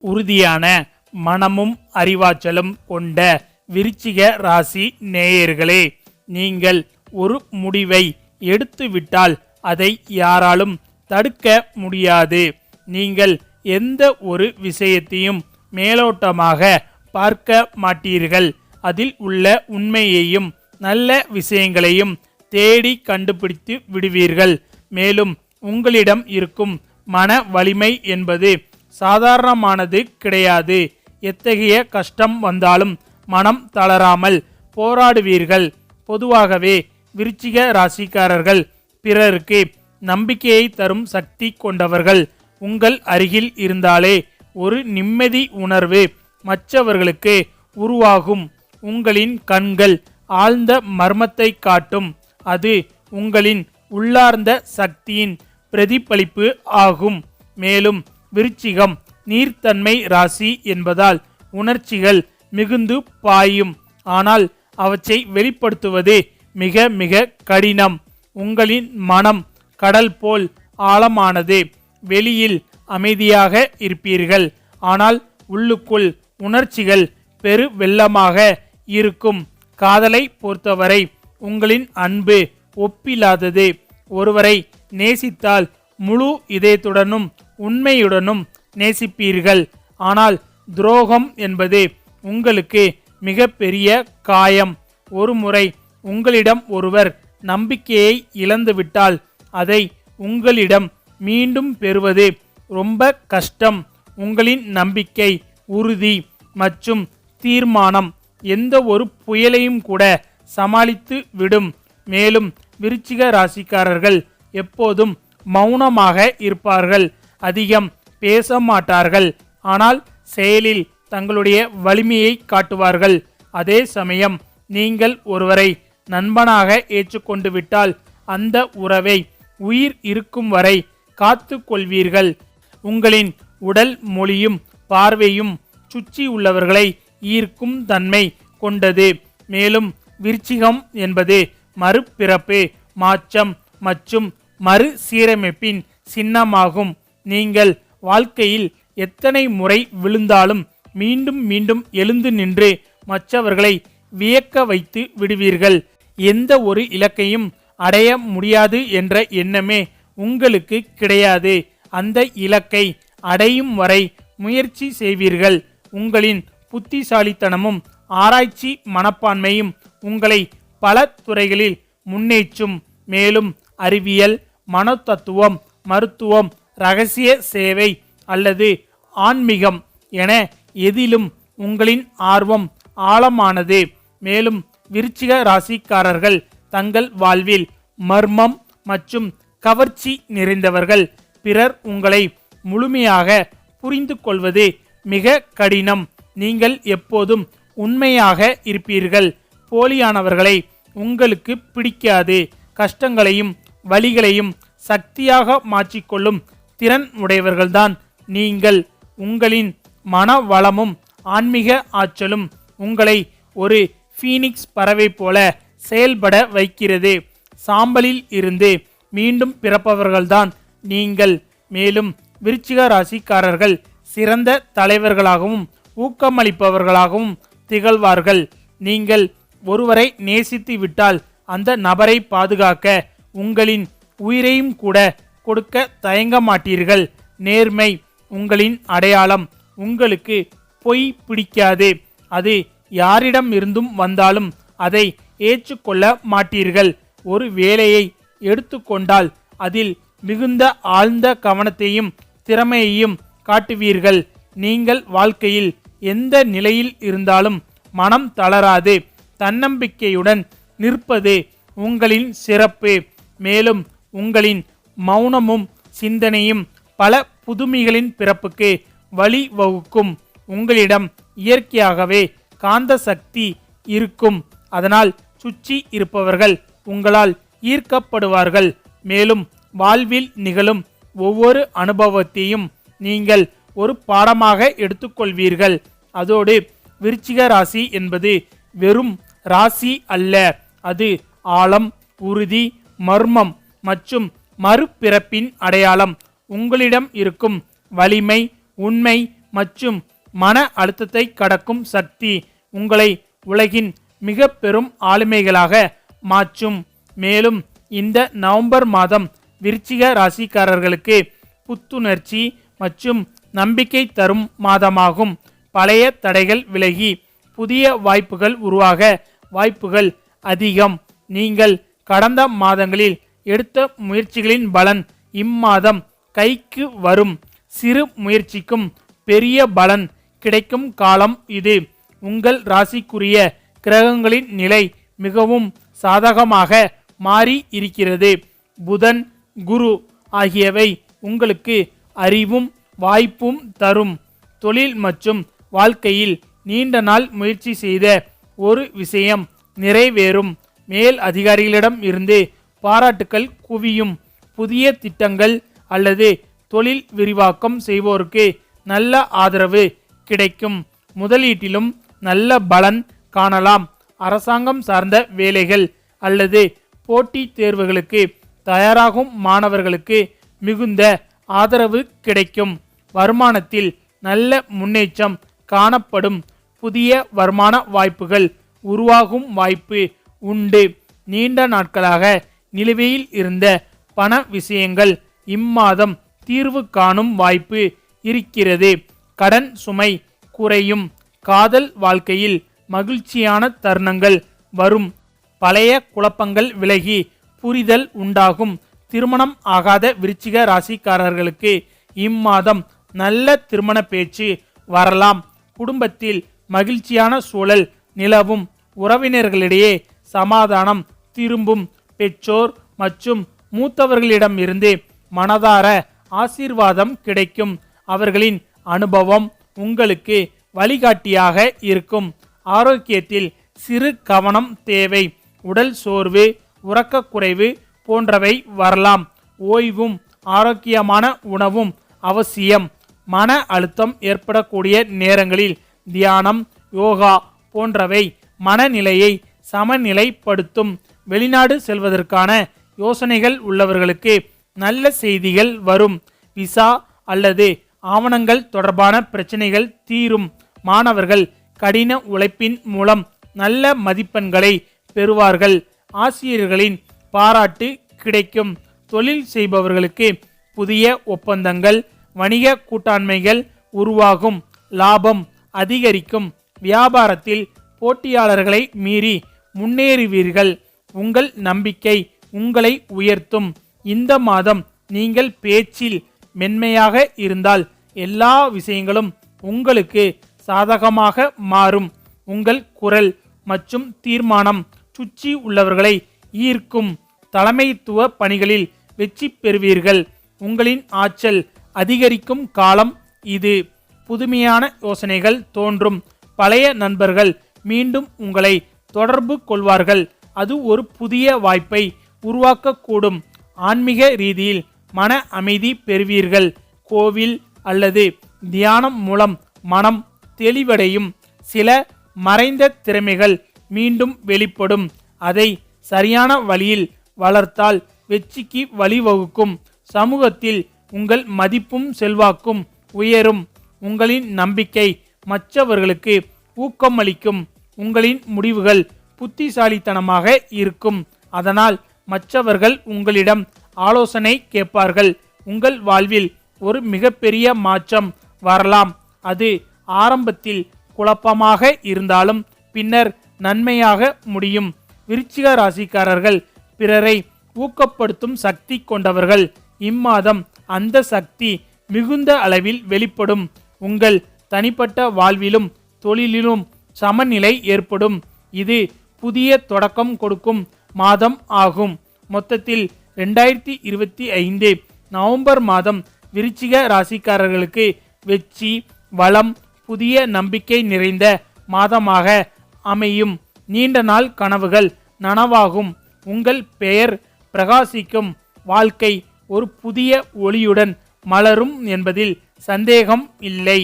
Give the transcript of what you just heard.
உறுதியான மனமும் அறிவாற்றலும் கொண்ட விருச்சிக ராசி நேயர்களே நீங்கள் ஒரு முடிவை எடுத்துவிட்டால் அதை யாராலும் தடுக்க முடியாது. நீங்கள் எந்த ஒரு விஷயத்தையும் மேலோட்டமாக பார்க்க மாட்டீர்கள். அதில் உள்ள உண்மையையும் நல்ல விஷயங்களையும் தேடி கண்டுபிடித்து விடுவீர்கள். மேலும் உங்களிடம் இருக்கும் மன வலிமை என்பது சாதாரணமானது கிடையாது. எத்தகைய கஷ்டம் வந்தாலும் மனம் தளராமல் போராடுவீர்கள். பொதுவாகவே விருச்சிக ராசிக்காரர்கள் பிறருக்கு நம்பிக்கையை தரும் சக்தி கொண்டவர்கள் உங்கள் அருகில் இருந்தாலே ஒரு நிம்மதி உணர்வு மற்றவர்களுக்கு உருவாகும். உங்களின் கண்கள் ஆழ்ந்த மர்மத்தை காட்டும். அது உங்களின் உள்ளார்ந்த சக்தியின் பிரதிபலிப்பு ஆகும். மேலும் விருச்சிகம் நீர்த்தன்மை ராசி என்பதால் உணர்ச்சிகள் மிகுந்து பாயும். ஆனால் அவற்றை வெளிப்படுத்துவது மிக மிக கடினம். உங்களின் மனம் கடல் போல் ஆழமானது. வெளியில் அமைதியாக இருப்பீர்கள். ஆனால் உள்ளுக்குள் உணர்ச்சிகள் பெரு வெள்ளமாக இருக்கும். காதலை பொறுத்தவரை உங்களின் அன்பு ஒப்பில்லாதது. ஒருவரை நேசித்தால் முழு இதயத்துடனும் உண்மையுடனும் நேசிப்பீர்கள். ஆனால் துரோகம் என்பது உங்களுக்கு மிக பெரிய காயம் ஒருமுறை உங்களிடம் ஒருவர் நம்பிக்கையை இழந்துவிட்டால் அதை உங்களிடம் மீண்டும் பெறுவது ரொம்ப கஷ்டம். உங்களின் நம்பிக்கை உறுதி மற்றும் தீர்மானம் எந்த ஒரு புயலையும் கூட சமாளித்து விடும். மேலும் விருச்சிக ராசிக்காரர்கள் எப்போதும் மௌனமாக இருப்பார்கள். அதிகம் பேச மாட்டார்கள் ஆனால் செயலில் தங்களுடைய வலிமையை காட்டுவார்கள். அதே சமயம் நீங்கள் ஒருவரை நண்பனாக ஏற்றுக்கொண்டு விட்டால் அந்த உறவை உயிர் இருக்கும் வரை காத்து கொள்வீர்கள். உங்களின் உடல் மொழியும் பார்வையும் சுற்றி உள்ளவர்களை ஈர்க்கும் தன்மை கொண்டது. மேலும் விருச்சிகம் என்பது மறுபிறப்பு மாற்றம் மற்றும் மறு சீரமைப்பின் சின்னமாகும். நீங்கள் வாழ்க்கையில் எத்தனை முறை விழுந்தாலும் மீண்டும் மீண்டும் எழுந்து நின்று மற்றவர்களை வியக்க வைத்து விடுவீர்கள். எந்த ஒரு இலக்கையும் அடைய முடியாது என்ற எண்ணமே உங்களுக்கு கிடையாது. அந்த இலக்கை அடையும் வரை முயற்சி செய்வீர்கள். உங்களின் புத்திசாலித்தனமும் ஆராய்ச்சி மனப்பான்மையும் உங்களை பல துறைகளில் முன்னேற்றும். மேலும் அறிவியல் மனோதத்துவம் மருத்துவம் ரகசிய சேவை அல்லது ஆன்மீகம் என எதிலும் உங்களின் ஆர்வம் ஆழமானது. மேலும் விருச்சிக ராசிக்காரர்கள் தங்கள் வாழ்வில் மர்மம் மற்றும் கவர்ச்சி நிறைந்தவர்கள். பிறர் உங்களை முழுமையாக புரிந்து கொள்வது மிக கடினம். நீங்கள் எப்போதும் உண்மையாக இருப்பீர்கள். போலியானவர்களை உங்களுக்கு பிடிக்காது. கஷ்டங்களையும் வழிகளையும் சக்தியாக மாற்றிக்கொள்ளும் திறன் உடையவர்கள்தான். நீங்கள் உங்களின் மன வளமும் ஆன்மீக ஆற்றலும் உங்களை ஒரு ஃபீனிக்ஸ் பறவை போல செயல்பட வைக்கிறது. சாம்பலில் இருந்து மீண்டும் பிறப்பவர்கள்தான் நீங்கள். மேலும் விருச்சிக ராசிக்காரர்கள் சிறந்த தலைவர்களாகவும் ஊக்கமளிப்பவர்களாகவும் திகழ்வார்கள். நீங்கள் ஒருவரை நேசித்து விட்டால் அந்த நபரை பாதுகாக்க உங்களின் உயிரையும் கூட கொடுக்க தயங்க மாட்டீர்கள். நேர்மை உங்களின் அடையாளம். உங்களுக்கு பொய் பிடிக்காது. அது யாரிடம் இருந்தும் வந்தாலும் அதை ஏற்றுக்கொள்ள மாட்டீர்கள். ஒரு வேலையை எடுத்துக்கொண்டால் அதில் மிகுந்த ஆழ்ந்த கவனத்தையும் திறமையையும் காட்டுவீர்கள். நீங்கள் வாழ்க்கையில் எந்த நிலையில் இருந்தாலும் மனம் தளராது. தன்னம்பிக்கையுடன் நிற்பது உங்களின் சிறப்பு. மேலும் உங்களின் மௌனமும் சிந்தனையும் பல புதுமைகளின் பிறப்புக்கு வழி வகுக்கும் உங்களிடம் இயற்கையாகவே காந்த சக்தி இருக்கும். அதனால் சுற்றி இருப்பவர்கள் உங்களால் ஈர்க்கப்படுவார்கள். மேலும் வாழ்வில் நிகழும் ஒவ்வொரு அனுபவத்தையும் நீங்கள் ஒரு பாடமாக எடுத்துக்கொள்வீர்கள். அதோடு விருச்சிக ராசி என்பது வெறும் ராசி அல்ல. அது ஆழம் உறுதி மர்மம் மற்றும் மறுபிறப்பின் அடையாளம் உங்களிடம் இருக்கும் வலிமை உண்மை மற்றும் மன அழுத்தத்தை கடக்கும் சக்தி உங்களை உலகின் மிக பெரும் ஆளுமைகளாக மாற்றும். மேலும் இந்த நவம்பர் மாதம் விருச்சிக ராசிக்காரர்களுக்கு புத்துணர்ச்சி மற்றும் நம்பிக்கை தரும் மாதமாகும். பழைய தடைகள் விலகி புதிய வாய்ப்புகள் உருவாக வாய்ப்புகள் அதிகம். நீங்கள் கடந்த மாதங்களில் எடுத்த முயற்சிகளின் பலன் இம்மாதம் கைக்கு வரும். சிறு முயற்சிக்கும் பெரிய பலன் கிடைக்கும் காலம் இது. உங்கள் ராசிக்குரிய கிரகங்களின் நிலை மிகவும் சாதகமாக மாறி இருக்கிறது. புதன் குரு ஆகியவை உங்களுக்கு அறிவும் வாய்ப்பும் தரும். தொழில் மற்றும் வாழ்க்கையில் நீண்ட நாள் முயற்சி செய்த ஒரு விஷயம் நிறைவேறும். மேல் அதிகாரிகளிடம் இருந்து பாராட்டுக்கள் குவியும். புதிய திட்டங்கள் அல்லது தொழில் விரிவாக்கம் செய்வோருக்கு நல்ல ஆதரவு கிடைக்கும். முதலீட்டிலும் நல்ல பலன் காணலாம். அரசாங்கம் சார்ந்த வேலைகள் அல்லது போட்டித் தேர்வுகளுக்கு தயாராகும் மாணவர்களுக்கு மிகுந்த ஆதரவு கிடைக்கும். வருமானத்தில் நல்ல முன்னேற்றம் காணப்படும். புதிய வருமான வாய்ப்புகள் உருவாகும் வாய்ப்பு உண்டு. நீண்ட நாட்களாக நிலுவையில் இருந்த பண விஷயங்கள் இம்மாதம் தீர்வு காணும் வாய்ப்பு இருக்கிறது. கடன் சுமை குறையும். காதல் வாழ்க்கையில் மகிழ்ச்சியான தருணங்கள் வரும். பழைய குழப்பங்கள் விலகி புரிதல் உண்டாகும். திருமணம் ஆகாத விருச்சிக ராசிக்காரர்களுக்கு இம்மாதம் நல்ல திருமண பேச்சு வரலாம். குடும்பத்தில் மகிழ்ச்சியான சூழல் நிலவும். உறவினர்களிடையே சமாதானம் திரும்பும். பெற்றோர் மற்றும் மூத்தவர்களிடமிருந்து மனதார ஆசீர்வாதம் கிடைக்கும். அவர்களின் அனுபவம் உங்களுக்கு வழிகாட்டியாக இருக்கும். ஆரோக்கியத்தில் சிறு கவனம் தேவை. உடல் சோர்வு உறக்கக்குறைவு போன்றவை வரலாம். ஓய்வும் ஆரோக்கியமான உணவும் அவசியம். மன அழுத்தம் ஏற்படக்கூடிய நேரங்களில் தியானம் யோகா போன்றவை மனநிலையை சமநிலைப்படுத்தும். வெளிநாடு செல்வதற்கான யோசனைகள் உள்ளவர்களுக்கு நல்ல செய்திகள் வரும். விசா அல்லது ஆவணங்கள் தொடர்பான பிரச்சனைகள் தீரும். மாணவர்கள் கடின உழைப்பின் மூலம் நல்ல மதிப்பெண்களை பெறுவார்கள். ஆசிரியர்களின் பாராட்டு கிடைக்கும். தொழில் செய்பவர்களுக்கு புதிய ஒப்பந்தங்கள் வணிக கூட்டாண்மைகள் உருவாகும். லாபம் அதிகரிக்கும். வியாபாரத்தில் போட்டியாளர்களை மீறி முன்னேறுவீர்கள். உங்கள் நம்பிக்கை உங்களை உயர்த்தும். இந்த மாதம் நீங்கள் பேச்சில் மென்மையாக இருந்தால் எல்லா விஷயங்களும் உங்களுக்கு சாதகமாக மாறும். உங்கள் குரல் மற்றும் தீர்மானம் சுற்றி உள்ளவர்களை ஈர்க்கும். தலைமைத்துவ பணிகளில் வெற்றி பெறுவீர்கள். உங்களின் ஆற்றல் அதிகரிக்கும் காலம் இது. புதுமையான யோசனைகள் தோன்றும். பழைய நண்பர்கள் மீண்டும் உங்களை தொடர்பு கொள்வார்கள். அது ஒரு புதிய வாய்ப்பை உருவாக்கக்கூடும். ஆன்மீக ரீதியில் மன அமைதி பெறுவீர்கள். கோவில் அல்லது தியானம் மூலம் மனம் தெளிவடையும். சில மறைந்த திறமைகள் மீண்டும் வெளிப்படும். அதை சரியான வழியில் வளர்த்தால் வெற்றிக்கு வழிவகுக்கும். சமூகத்தில் உங்கள் மதிப்பும் செல்வாக்கும் உயரும். உங்களின் நம்பிக்கை மற்றவர்களுக்கு ஊக்கமளிக்கும். உங்களின் முடிவுகள் புத்திசாலித்தனமாக இருக்கும். அதனால் மற்றவர்கள் உங்களிடம் ஆலோசனை கேட்பார்கள். உங்கள் வாழ்வில் ஒரு மிகப்பெரிய மாற்றம் வரலாம். அது ஆரம்பத்தில் குழப்பமாக இருந்தாலும் பின்னர் நன்மையாக முடியும். விருச்சிக ராசிக்காரர்கள் பிறரை ஊக்கப்படுத்தும் சக்தி கொண்டவர்கள். இம்மாதம் அந்த சக்தி மிகுந்த அளவில் வெளிப்படும். உங்கள் தனிப்பட்ட வாழ்விலும் தொழிலிலும் சமநிலை ஏற்படும். இது புதிய தொடக்கம் கொடுக்கும் மாதம் ஆகும். மொத்தத்தில் ரெண்டாயிரத்தி இருபத்தி ஐந்து நவம்பர் மாதம் விருச்சிக ராசிக்காரர்களுக்கு வெற்றி வளம் புதிய நம்பிக்கை நிறைந்த மாதமாக அமையும். நீண்ட நாள் கனவுகள் நனவாகும். உங்கள் பெயர் பிரகாசிக்கும். வாழ்க்கை ஒரு புதிய ஒளியுடன் மலரும் என்பதில் சந்தேகம் இல்லை.